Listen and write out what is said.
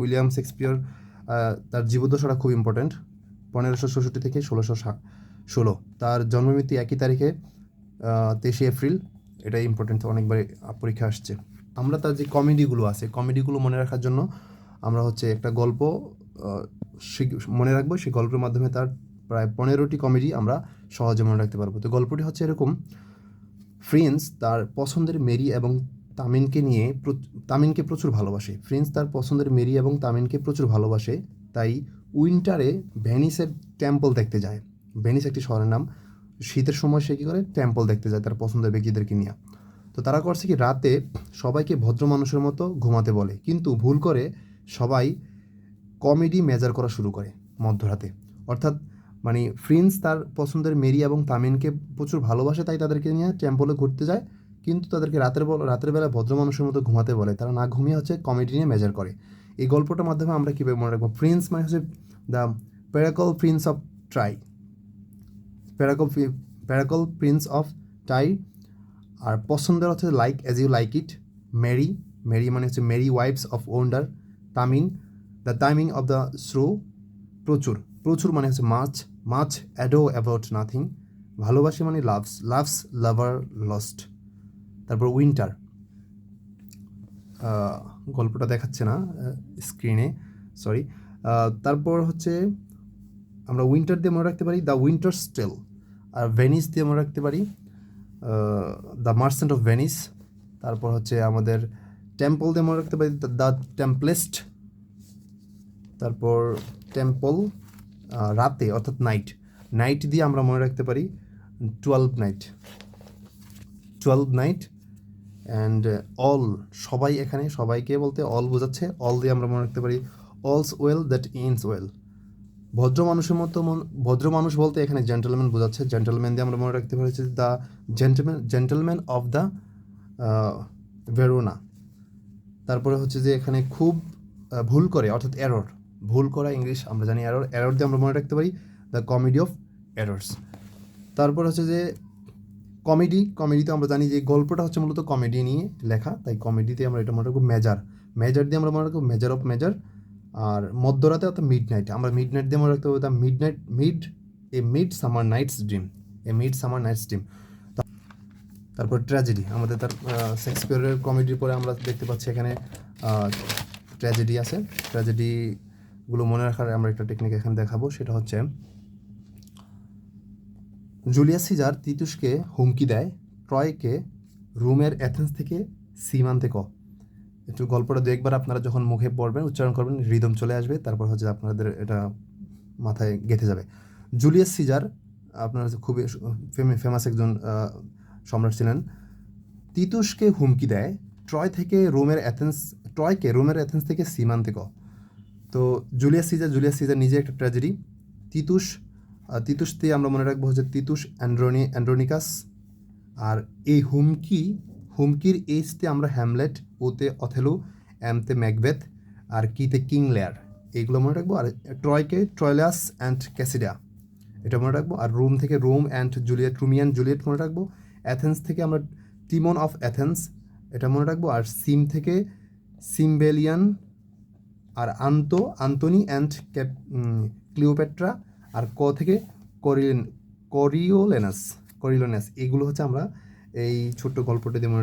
William Shakespeare তার জীবদ্দশাটা খুব important পনেরোশো ষষট্টি থেকে ষোলোশো ষোলো। তার জন্মমৃত্যু একই তারিখে তেইশে এপ্রিল। এটা ইম্পর্টেন্ট অনেকবার পরীক্ষা আসছে। আমরা তার যে কমেডিগুলো আছে, কমেডিগুলো মনে রাখার জন্য আমরা হচ্ছে একটা গল্প মনে রাখব, সেই গল্পের মাধ্যমে তার প্রায় পনেরোটি কমেডি আমরা সহজে মনে রাখতে পারব। তো গল্পটি হচ্ছে এরকম ফ্রেন্স তার পছন্দের মেরি এবং তামিনকে নিয়ে তামিনকে প্রচুর ভালোবাসে। ফ্রেন্স তার পছন্দের মেরি এবং তামিনকে প্রচুর ভালোবাসে, তাই উইন্টারে ভেনিসের টেম্পল দেখতে যায়। ভেনিস একটি শহরের নাম। শীতের সময় সে কী করে? টেম্পল দেখতে যায় তার পছন্দের ব্যক্তিদেরকে নিয়ে। তো তারা করছে কি? রাতে সবাইকে ভদ্র মানুষের মতো ঘুমাতে বলে। কিন্তু ভুল করে সবাই কমেডি মেজার করা শুরু করে মধ্যরাতে। অর্থাৎ মানে ফ্রিন্স তার পছন্দের মেরি এবং তামিনকে প্রচুর ভালোবাসে, তাই তাদেরকে নিয়ে টেম্পলে ঘুরতে যায়। কিন্তু তাদেরকে রাতের রাতের বেলা ভদ্র মানুষের মতো ঘুমাতে বলে। তারা না ঘুমিয়ে হচ্ছে কমেডি নিয়ে মেজার করে। এই গল্পটার মাধ্যমে আমরা কীভাবে মনে রাখব? প্রিন্স মানে হচ্ছে the Pericles prince of Tyre Pericles Pericles prince of Tyre আর পছন্দের হচ্ছে like as you like it merry merry মানে হচ্ছে merry wives of Windsor taming the timing of the shrew প্রচুর প্রচুর মানে হচ্ছে much much ado about nothing ভালোবাসি মানে লাভস লাভস লাভার লস্ট তারপর উইন্টার গল্পটা দেখাচ্ছে না স্ক্রিনে সরি তারপর হচ্ছে আমরা উইন্টার দিয়ে মনে রাখতে পারি দ্য উইন্টার স্টেল আর ভেনিস দিয়ে মনে রাখতে পারি দ্য মার্সেন্ট অফ ভেনিস তারপর হচ্ছে আমাদের টেম্পল দিয়ে মনে রাখতে পারি দ্য টেম্পলেস্ট তারপর টেম্পল রাতে, অর্থাৎ নাইট নাইট দিয়ে আমরা মনে রাখতে পারি twelve night twelve night and all সবাই এখানে, সবাইকে বলতে অল বোঝাচ্ছে অল দিয়ে আমরা মনে রাখতে পারি all's well that ins well ভদ্র মানুষের মতো ভদ্র মানুষ বলতে এখানে জেন্টলম্যান বোঝাচ্ছে জেন্টলম্যান দিয়ে আমরা মনে রাখতে পারি the gentleman gentleman of the Verona তারপরে হচ্ছে যে এখানে খুব ভুল করে, অর্থাৎ এরর ভুল করা ইংলিশ, আমরা জানি এরর এরর দিয়ে আমরা মনে রাখতে পারি দ্য কমেডি অফ এরর্স তারপর হচ্ছে যে কমেডি কমেডিতে আমরা জানি যে গল্পটা হচ্ছে মূলত কমেডি নিয়ে লেখা, তাই কমেডিতে আমরা এটা মনে রাখব মেজার মেজার দিয়ে আমরা মনে রাখব মেজার অফ মেজার আর মধ্যরাতে অর্থাৎ মিড নাইট আমরা মিড নাইট দিয়ে মনে রাখতে পারব the midnight mid a midsummer night's dream a midsummer night's dream তারপর ট্র্যাজেডি আমাদের তার শেক্সপিয়ারের কমেডির পরে আমরা দেখতে পাচ্ছি এখানে ট্র্যাজেডি আছে। ট্র্যাজেডিগুলো মনে রাখার আমরা একটা টেকনিক এখানে দেখাবো, সেটা হচ্ছে জুলিয়াস সিজার তিতুসকে হুমকি দেয়, ট্রয়কে রোমের অ্যাথেন্স থেকে সীমান্তে ক। একটু গল্পটা দু একবার আপনারা যখন মুখে পড়বেন, উচ্চারণ করবেন হৃদম চলে আসবে, তারপর হচ্ছে আপনাদের এটা মাথায় গেঁথে যাবে। জুলিয়াস সিজার, আপনার খুবই ফেমাস একজন সম্রাট ছিলেন। তিতুসকে হুমকি দেয়, ট্রয় থেকে রোমের অ্যাথেন্স, ট্রয়কে রোমের অ্যাথেন্স থেকে সীমান্তে ক। তো জুলিয়াস সিজার জুলিয়াস সিজার নিজে একটা ট্র্যাজেডি। তিতুস তিতুস দিয়ে আমরা মনে রাখব হচ্ছে তিতুস অ্যান্ড্রোনি, অ্যান্ড্রোনিকাস। আর এই হুমকি, হুমকির এইচতে আমরা হ্যামলেট, ওতে অথেলো এমতে ম্যাকবেথ, আর কিতে কিং লেয়ার এইগুলো মনে রাখব। আর ট্রয়কে ট্রয়লাস অ্যান্ড ক্যাসিডা এটা মনে রাখব। আর রোম থেকে Rome and Juliet, Romeo Juliet মনে রাখব। অ্যাথেন্স থেকে আমরা টিমন অফ অ্যাথেন্স, এটা মনে রাখব। আর সিম থেকে সিমবেলিয়ান, আর আন্ত, আন্তনি অ্যান্ড ক্যাপ ক্লিওপেট্রা আর ক থেকে করিলেন করিওলেনাস করিলোনাস এগুলো হচ্ছে আমরা এই ছোট্ট গল্পটা দিয়ে মনে